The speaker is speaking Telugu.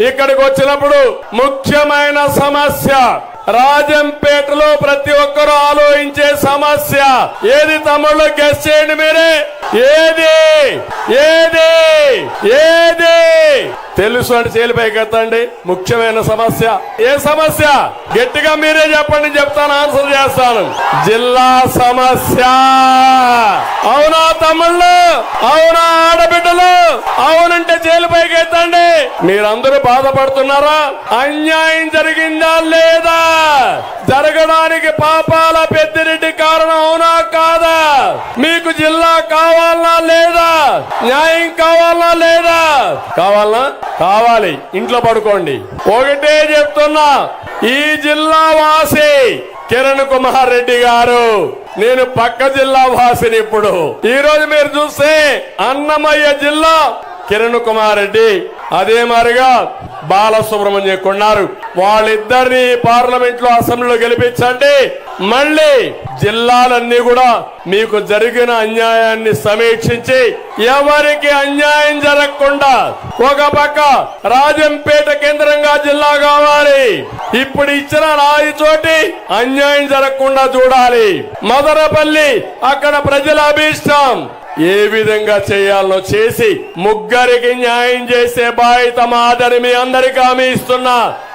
ఇక్కడికి వచ్చినప్పుడు ముఖ్యమైన సమస్య రాజంపేటలో ప్రతి ఒక్కరూ ఆలోచించే సమస్య. ఏది తమ్ముళ్ళు గెస్ట్ చేయండి మీరే. ఏది? ఏది? ఏది? తెలుసు అంటే చేలిపైకి ముఖ్యమైన సమస్య. ఏ సమస్య? గట్టిగా మీరే చెప్పండి చెప్తాను ఆన్సర్ చేస్తాను. జిల్లా సమస్య. అవునా తమ్ముళ్ళు? అవునా ఆడబిడ్డలు? అవునంటే చేలిపైకి మీరందరూ బాధపడుతున్నారా? అన్యాయం జరిగిందా లేదా? జరగడానికి పాపాల పెద్దిరెడ్డి కారణం అవునా కాదా? మీకు జిల్లా కావాలనా లేదా? న్యాయం కావాలనా లేదా? కావాలనా? కావాలి. ఇంట్లో పడుకోండి. ఒకటే చెప్తున్నా ఈ జిల్లా వాసి కిరణ్ కుమార్ రెడ్డి గారు. నేను పక్క జిల్లా వాసిని ఇప్పుడు. ఈ రోజు మీరు చూస్తే అన్నమయ్య జిల్లా కిరణ్ కుమార్ రెడ్డి. అదే మారిగా బాలసుబ్రహ్మణ్యం కొన్నారు. వాళ్ళిద్దరిని పార్లమెంట్లో అసెంబ్లీలో గెలిపించండి. మళ్ళీ జిల్లాలన్నీ కూడా మీకు జరిగిన అన్యాయాన్ని సమీక్షించి ఎవరికి అన్యాయం జరగకుండా ఒక పక్క రాజంపేట కేంద్రంగా జిల్లా కావాలి. ఇప్పుడు ఇచ్చిన రాయి చోటి అన్యాయం జరగకుండా చూడాలి. మదనపల్లి అక్కడ ప్రజల అభీష్టం. ఏ విధంగా చేయాలనో చేసి ముగ్గురికి న్యాయం చేసే బాధ్యత మాదని మీ అందరికీ హామీ ఇస్తున్నా.